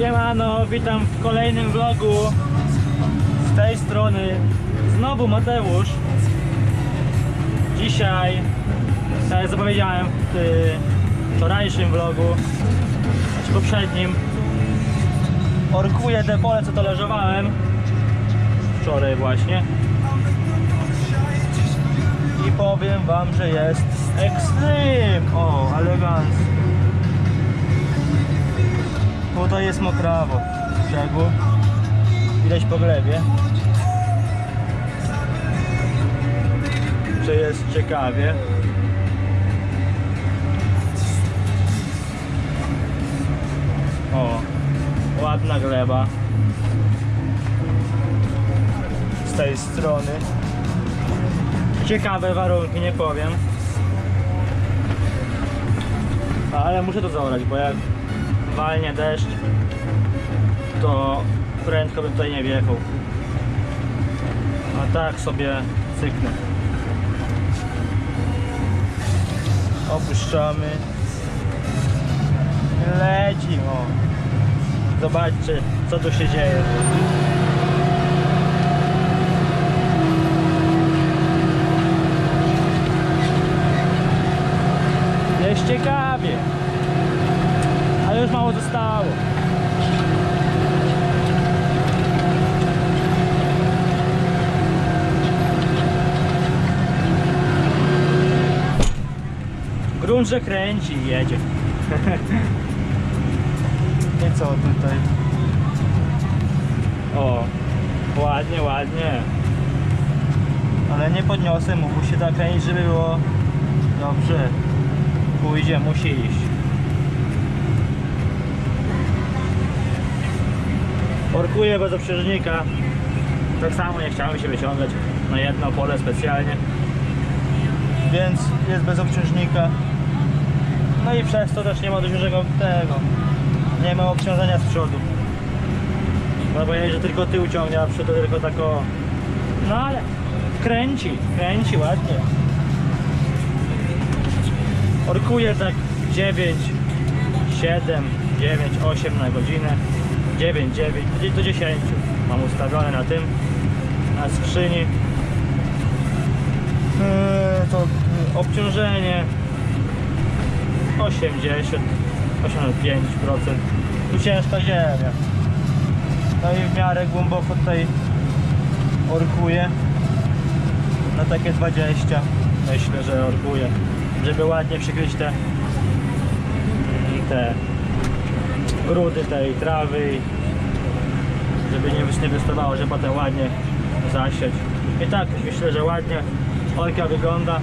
Siemano, witam w kolejnym vlogu z tej strony. Znowu Mateusz. Dzisiaj tak jak zapowiedziałem w wczorajszym vlogu znaczy poprzednim orkuję te pole co tolerzowałem wczoraj właśnie. I powiem wam, że jest ekstrem o, elegancko Tutaj jest mokrawo brzegu. Widać po glebie. Że jest ciekawie. O, ładna gleba. Z tej strony. Ciekawe warunki, nie powiem. Ale muszę to zaorać, bo jak walnie deszcz, to prędko bym tutaj nie wjechał. A tak sobie cyknę. Opuszczamy. Leci, o. Zobaczcie, co tu się dzieje. Jest ciekawie. Ale już mało zostało. Grunt, że kręci i jedzie. I co tutaj? O, ładnie, ładnie. Ale nie podniosę mu, musi tak kręcić, żeby było dobrze. Pójdzie, musi iść. Orkuję bez obciążnika. Tak samo nie chciałem się wyciągać na jedno pole specjalnie. Więc jest bez obciążnika. No i przez to też nie ma dużego tego. Nie ma obciążenia z przodu. No bo jedzie tylko tył ciągnie, a przód to tylko tak o... No ale kręci, kręci ładnie. Orkuje tak 9, 7, 9, 8 na godzinę. 9, 9, gdzieś do 10 mam ustawione na tym, na skrzyni. Eee, to obciążenie 80, 85%. Tu ciężka ziemia. No i w miarę głęboko tutaj orkuje na takie 20 myślę, że orkuje żeby ładnie przykryć te te grudy tej trawy żeby nie, nie wystawało, że potem ładnie zasieć. I tak myślę, że ładnie orka wygląda.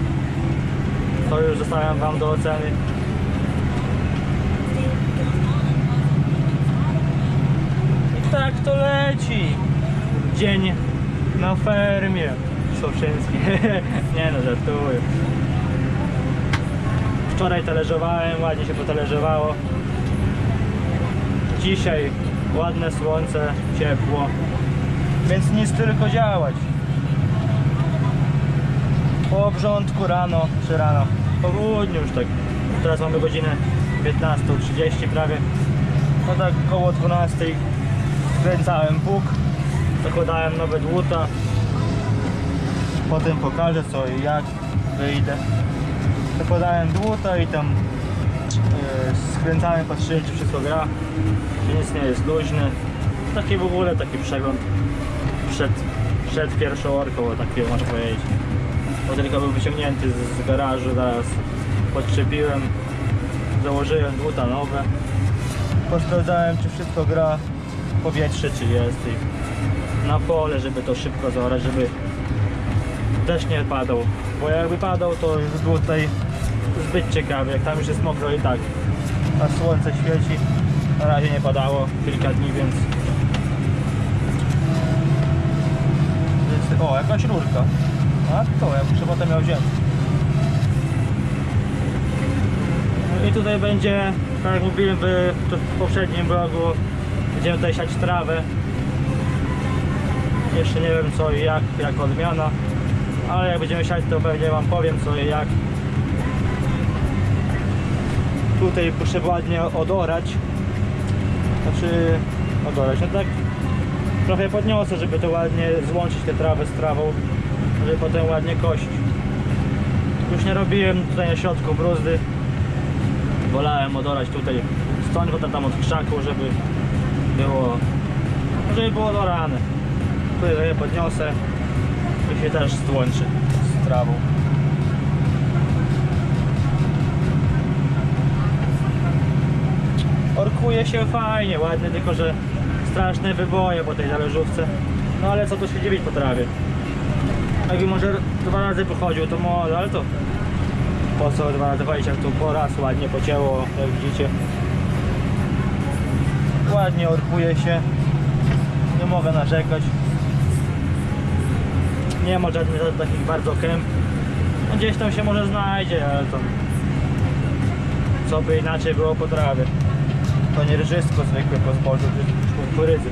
To już zostawiam wam do oceny i tak to leci dzień na fermie Soszyński nie no żartuję Wczoraj talerzowałem, ładnie się potalerzowało. Dzisiaj ładne słońce, ciepło. Więc nic tylko działać. Po obrządku rano, czy rano, po południu już tak. Teraz mamy godzinę 15.30 prawie. No tak koło 12 skręcałem pług, zakładałem nowe dłuta. Potem pokażę co i jak wyjdę zakładałem dłuta i tam yy, skręcałem, patrzyłem czy wszystko gra, czy nic nie jest luźny. Taki w ogóle taki przegląd przed, przed pierwszą orką, bo tak można powiedzieć. Bo tylko był wyciągnięty z, z garażu, zaraz podczepiłem, założyłem dłuta nowe. Posprawdzałem czy wszystko gra, powietrze czy jest i na pole, żeby to szybko zaorać, żeby deszcz nie padał. Bo jakby padał, to już by było tutaj zbyt ciekawie, jak tam już jest mokro i tak. A słońce świeci. Na razie nie padało kilka dni, więc... O, jakaś rurka. A to, ja muszę potem ją wziąć. No i tutaj będzie, tak jak mówiłem w, poprzednim vlogu, będziemy tutaj siać trawę. Jeszcze nie wiem co i jak, jak odmiana ale jak będziemy siać to pewnie wam powiem co i jak tutaj muszę ładnie odorać Znaczy odorać. No tak trochę podniosę, żeby to ładnie złączyć tę trawę z trawą, żeby potem ładnie kosić. Już nie robiłem tutaj na środku bruzdy. Wolałem odorać tutaj stąd, potem tam od krzaku, żeby było, żeby było dorane. Tutaj trochę podniosę i się też złączy z trawą. Orkuje się fajnie, ładnie, tylko że straszne wyboje po tej zależówce. No ale co tu się dziewić po trawie? Jakby może dwa razy pochodził, to może, ale to po co dwa razy chodzić, jak tu po raz ładnie pocięło, jak widzicie. Ładnie orkuje się, nie mogę narzekać. Nie ma żadnych takich bardzo kęp. No gdzieś tam się może znajdzie, ale to co by inaczej było po trawie. To nie rżysko zwykłe po zbożu, czy kukurydzy.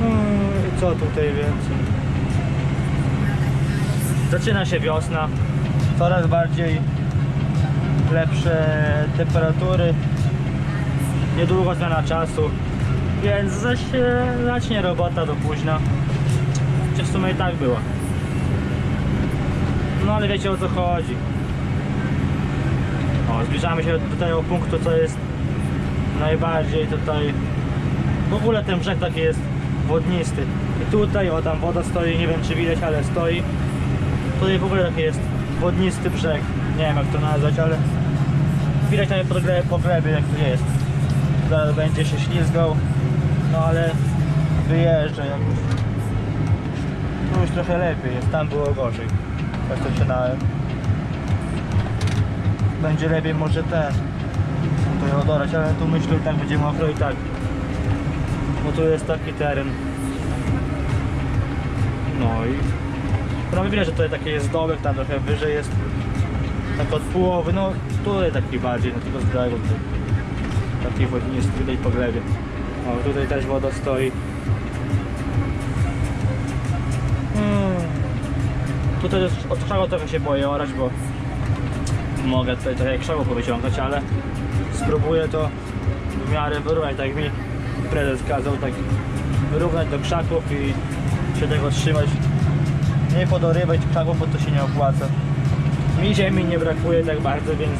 No i co tutaj więcej? Zaczyna się wiosna. Coraz bardziej lepsze temperatury. Niedługo zmiana czasu. Więc zaś zacznie robota do późna. Czy w sumie i tak była. No ale wiecie o co chodzi. O, zbliżamy się do tego punktu, co jest najbardziej tutaj. W ogóle ten brzeg taki jest wodnisty. I tutaj, o tam woda stoi, nie wiem czy widać, ale stoi. Tutaj w ogóle taki jest wodnisty brzeg. Nie wiem jak to nazwać, ale widać nawet po glebie, jak to jest. Zaraz będzie się ślizgał, no ale wyjeżdża jakoś. Tu już trochę lepiej jest, tam było gorzej. Jak to zaczynałem będzie lepiej może ten tutaj odorać, ale tu myślę i tak będzie mokro i tak bo tu jest taki teren no i prawie widać, że tutaj taki jest dołek, tam trochę wyżej jest tak od połowy, no tutaj taki bardziej, no tylko z brzegu tutaj. taki wodnisty tutaj po glebie o tutaj też woda stoi hmm. tutaj jest, od czego trochę się boję orać, bo mogę tutaj trochę krzawu powyciągać, ale spróbuję to w miarę wyrównać, tak jak mi prezes kazał, tak wyrównać do krzaków i się tego trzymać. Nie podorywać krzaków, bo to się nie opłaca. Mi ziemi nie brakuje tak bardzo, więc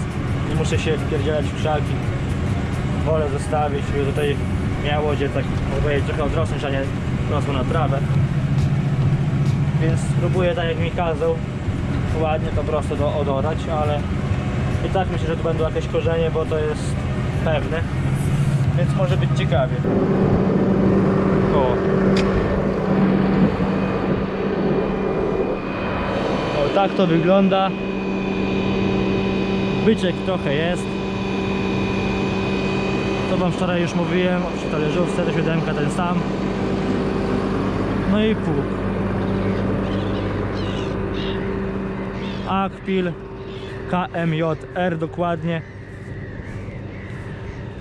nie muszę się wpierdzielać w krzaki. Wolę zostawić, tutaj miało gdzie tak można powiedzieć, trochę odrosnąć, a nie rosło na trawę. Więc spróbuję tak jak mi kazał ładnie to prosto do, odorać, ale i tak myślę, że tu będą jakieś korzenie, bo to jest pewne. Więc może być ciekawie. O. O, tak to wygląda. Byczek trochę jest. To wam wczoraj już mówiłem, przy talerzówce, to siódemka ten sam. No i pług. Akpil KMJR dokładnie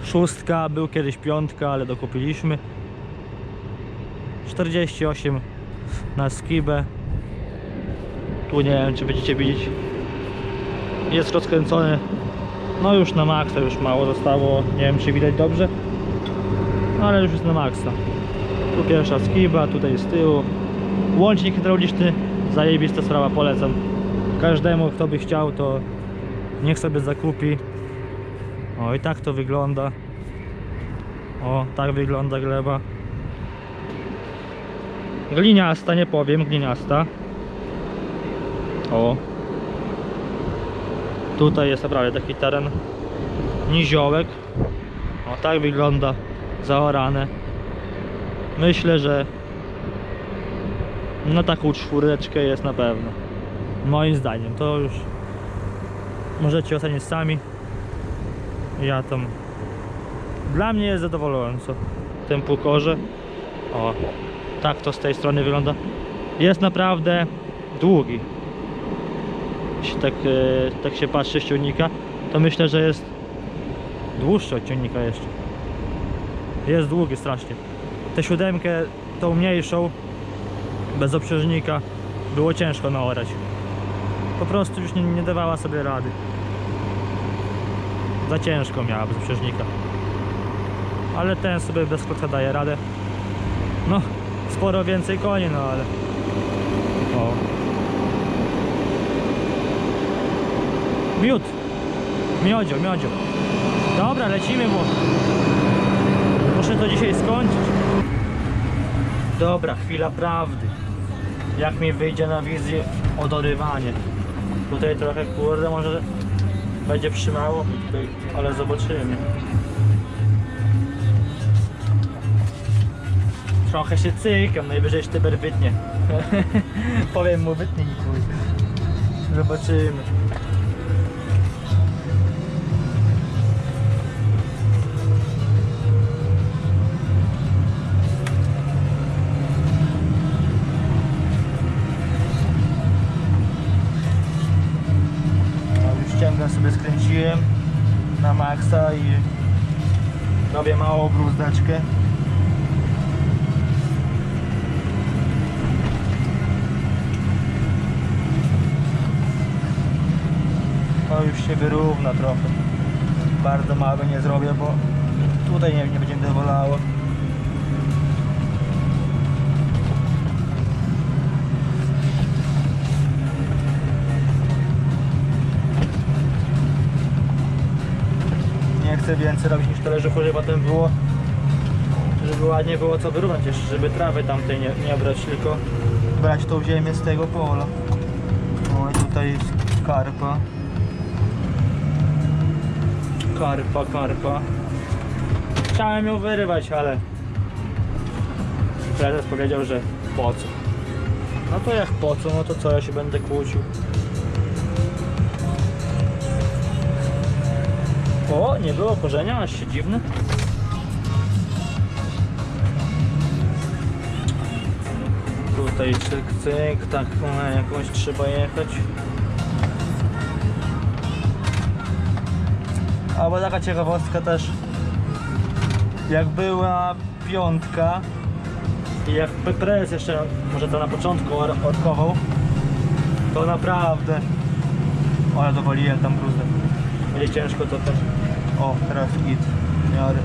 szóstka, był kiedyś piątka, ale dokupiliśmy 48 na skibę tu nie wiem czy będziecie widzieć jest rozkręcony. No już na maksa, już mało zostało. Nie wiem czy widać dobrze. No ale już jest na maksa. Tu pierwsza skiba, tutaj z tyłu. Łącznik hydrauliczny zajebista sprawa, polecam. Każdemu kto by chciał to niech sobie zakupi. O i tak to wygląda. O tak wygląda gleba. Gliniasta nie powiem gliniasta. O tutaj jest naprawdę taki teren niziołek. O tak wygląda zaorane. Myślę, że na taką czwóreczkę jest na pewno. Moim zdaniem. To już możecie ocenić sami. Ja tam dla mnie jest zadowalająco w tym pukorze. O tak to z tej strony wygląda. Jest naprawdę długi jeśli tak, e, tak się patrzy z ciągnika to myślę, że jest dłuższy od ciągnika jeszcze jest długi strasznie tę siódemkę tą mniejszą bez obciążnika było ciężko naorać po prostu już nie, nie dawała sobie rady Za ciężko miała bez przeżnika. Ale ten sobie bez koca daje radę. No, sporo więcej koni, no ale... O. Miód. Miodzio, miodzio. Dobra, lecimy, bo muszę to dzisiaj skończyć. Dobra, chwila prawdy. Jak mi wyjdzie na wizję odorywanie. Tutaj trochę kurde może będzie przymało, ale zobaczymy. Trochę się cykam, najwyżej sztyber wytnie. Powiem mu wytnij. Zobaczymy. Małą bruzdeczkę. No już się wyrówna trochę. Bardzo mało nie zrobię, bo tutaj nie, nie będzie dowolało. Nie chcę więcej robić niż tyle, że potem było żeby ładnie było co wyrównać jeszcze, żeby trawy tamtej nie, nie brać, tylko brać tą ziemię z tego pola. O i tutaj jest karpa. Karpa, karpa. Chciałem ją wyrywać, ale prezes powiedział, że po co. No to jak po co, no to co ja się będę kłócił. O, nie było korzenia, aż się dziwne. Tutaj cyk, cyk, tak na jakąś trzeba jechać. Albo taka ciekawostka też, jak była piątka i jak prezes jeszcze, może to na początku or- orkował, to naprawdę, ale dowaliłem tam bruzdę. Będzie ciężko to też. O, teraz git, w miarę.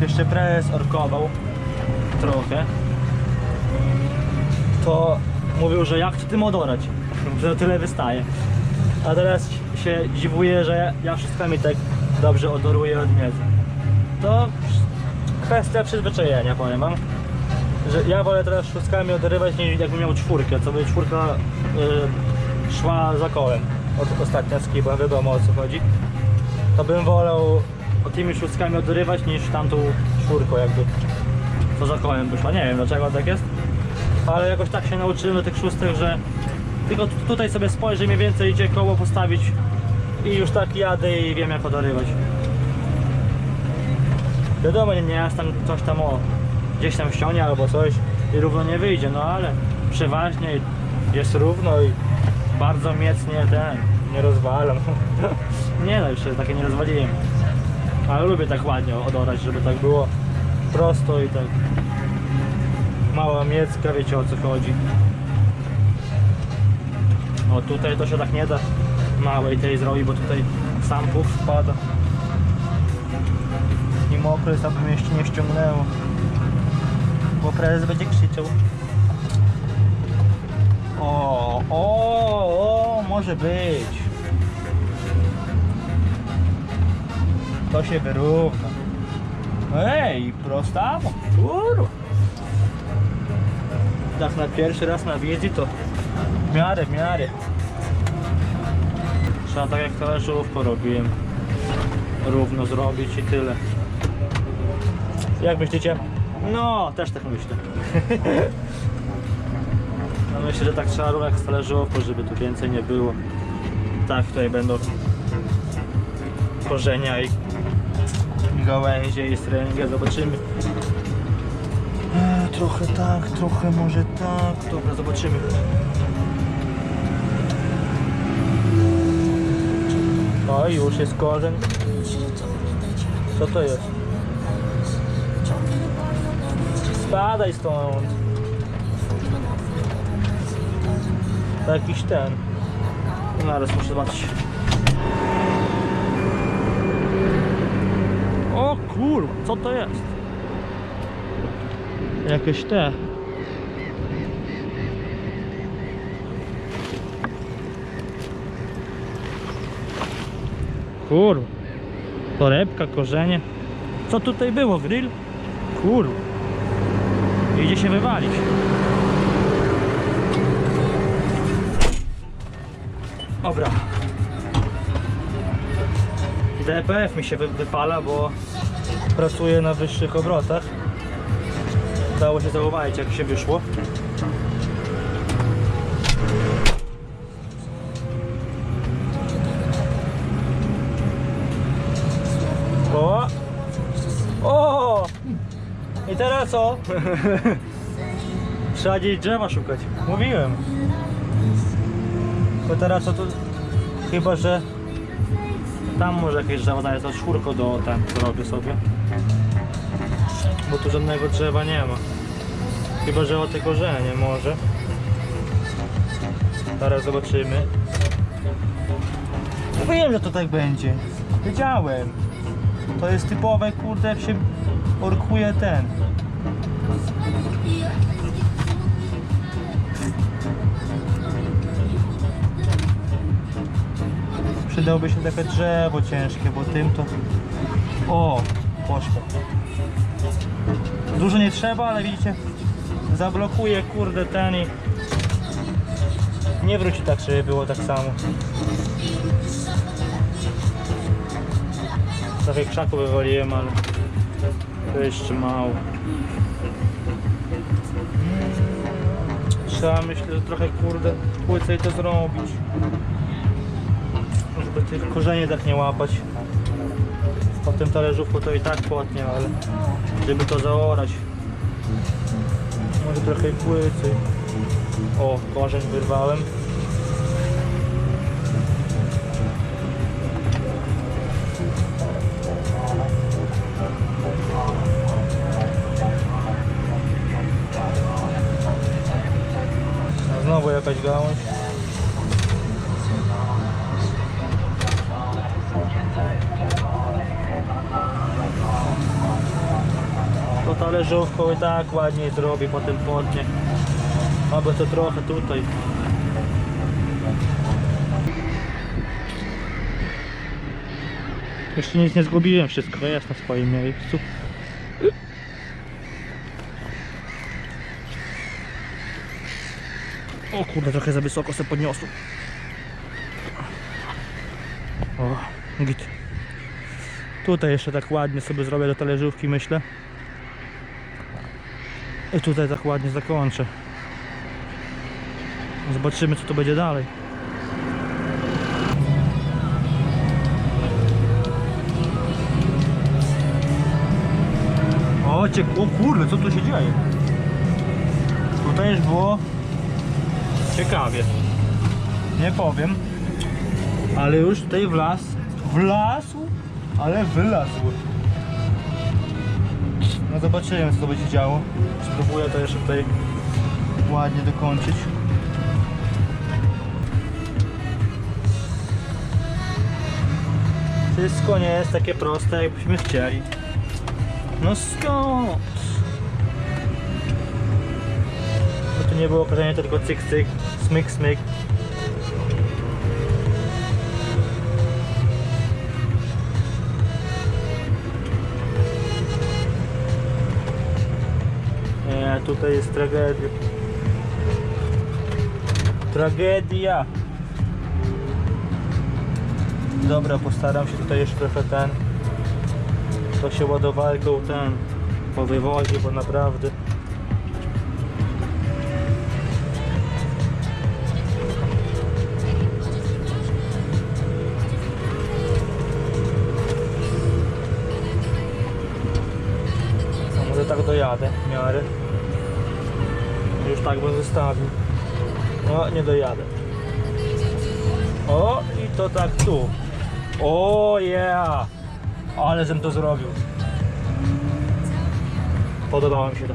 Jak jeszcze prezes orkował trochę, to mówił, że jak to tym odorać, że tyle wystaje. A teraz się dziwuje, że ja wszystko mi tak dobrze odoruję od miedzy. To kwestia przyzwyczajenia, powiem wam. Że ja wolę teraz szóstkami odorywać niż jakbym miał czwórkę, co by czwórka y, szła za kołem. Od, ostatnia skiba, wiadomo o co chodzi. To bym wolał tymi szóstkami odorywać niż tamtą czwórką jakby. Co za kołem by szła. Nie wiem dlaczego tak jest ale jakoś tak się nauczyłem do tych szóstek, że tylko tu- tutaj sobie spojrzę mniej więcej idzie koło postawić i już tak jadę i wiem jak odorywać. Wiadomo, nie, nie tam coś tam o gdzieś tam ściągnie albo coś i równo nie wyjdzie, no ale przeważnie jest równo i bardzo miecnie ten, nie rozwalam. nie no, jeszcze takie nie rozwaliłem. Ale lubię tak ładnie odorać, żeby tak było prosto i tak mała miecka, wiecie o co chodzi. O tutaj to się tak nie da małej tej zrobić, bo tutaj sam puk wpada. I mokro jest, aby mnie jeszcze nie ściągnęło. Bo prezes będzie krzyczał. O, o, o, może być. To się wyrówna. Ej, prostawo. Kurwa tak na pierwszy raz na wizji to w miarę, w miarę. Trzeba tak jak talerzówko robiłem. Równo zrobić i tyle. Jak myślicie? No, też tak myślę. No myślę, że tak trzeba robić jak z talerzówką, żeby tu więcej nie było. Tak, tutaj będą korzenia i gałęzie i stręgę. Zobaczymy. E, Trochę tak, trochę może tak. Dobra, zobaczymy. O, już jest korzeń. Co to jest? Spadaj stąd. To jakiś ten. No, muszę zobaczyć. O kurwa, co to jest? Jakieś te. Kurwa. Torebka, korzenie. Co tutaj było? Grill? Kurwa. Idzie się wywalić. Dobra. DPF mi się wy- wypala, bo pracuję na wyższych obrotach. Dało się zauważyć jak się wyszło. O! O! I teraz co? Trzeba gdzieś drzewa szukać. Mówiłem. Bo teraz co to... Chyba, że... Tam może jakieś drzewo znaleźć, to szkórko do ten robię sobie. Bo tu żadnego drzewa nie ma. Chyba, że o te korzenie może. Zaraz zobaczymy. Wiem, że to tak będzie. Wiedziałem. To jest typowe, kurde, jak się orkuje ten. Przydałoby się takie drzewo ciężkie, bo tym to... O, poszło. Dużo nie trzeba, ale widzicie, zablokuje kurde ten i nie wróci tak, żeby było tak samo. Trochę krzaku wywaliłem, ale to jeszcze mało. Trzeba myślę, że trochę kurde płycej to zrobić. Żeby tych korzeni tak nie łapać. Tym talerzówku to i tak płotnie, ale żeby to zaorać. Może trochę płycej. O, korzeń wyrwałem. Znowu jakaś gałąź. Talerzówką i tak ładniej zrobi, potem podnie. Aby to trochę tutaj. Jeszcze nic nie zgubiłem, wszystko jest na swoim miejscu. O kurde, trochę za wysoko sobie podniosłem. O, git. Tutaj jeszcze tak ładnie sobie zrobię do talerzówki, myślę. I tutaj tak ładnie zakończę. Zobaczymy co to będzie dalej. O, o kurde, co tu się dzieje? Tutaj już było ciekawie. Nie powiem. Ale już tutaj wlazł. Wlazł, ale wylazł. No zobaczymy co to będzie działo. Spróbuję to jeszcze tutaj ładnie dokończyć. Wszystko nie jest takie proste jakbyśmy chcieli. No skąd? To nie było to tylko cyk cyk, smyk smyk. Tutaj jest tragedia. Tragedia. Dobra, postaram się tutaj jeszcze trochę ten. To się ładowalką ten powywozi, bo naprawdę. tak bym zostawił. No, nie dojadę. O, i to tak tu. O, yeah! Ale żem to zrobił. Podobało mi się to.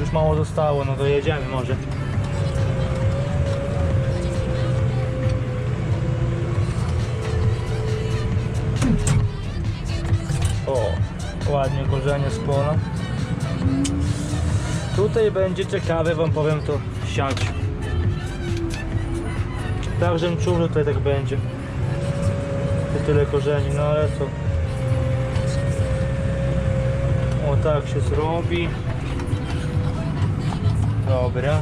Już mało zostało, no dojedziemy może. O, ładnie korzenie z pola. Tutaj będzie ciekawe, wam powiem to siać. Tak żemczużno tutaj tak będzie. Tu tyle korzeni, no ale co? O tak się zrobi. Dobra.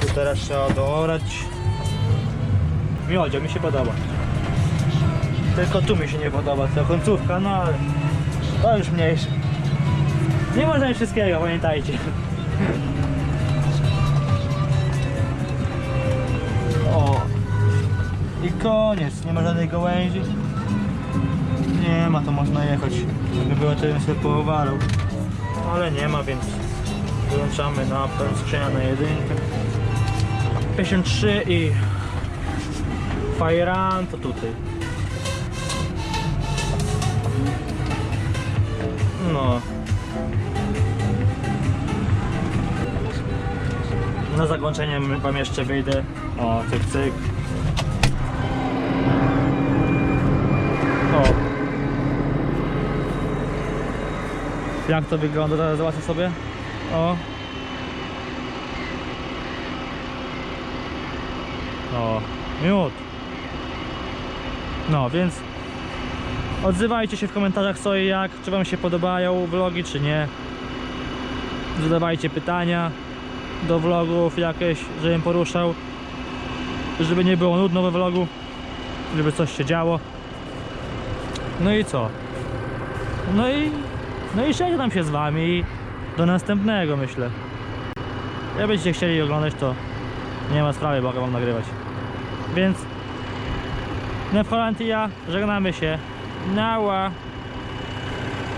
Tu teraz trzeba doorać. Miodzio mi się podoba. Tylko tu mi się nie podoba, ta końcówka, no ale to już mniejsze. Nie można wszystkiego, pamiętajcie. O. I koniec, nie ma żadnej gałęzi. Nie ma, to można jechać. Jakby było, to bym sobie poowalał. Ale nie ma, więc wyłączamy na skrzynia na jedynkę. 53 i Fajran to tutaj. No. Na zakończenie wam jeszcze wyjdę. O, cyk cyk. O. Jak to wygląda? Zaraz zobaczę sobie. O. O, miód. No, więc odzywajcie się w komentarzach co i jak, czy wam się podobają vlogi, czy nie. Zadawajcie pytania do vlogów jakieś, żebym poruszał. Żeby nie było nudno we vlogu, żeby coś się działo. No i co? No i no i żegnam się z wami do następnego myślę. Jak będziecie chcieli oglądać to nie ma sprawy, mogę wam nagrywać. Więc Nef Holland i ja żegnamy się. Nała.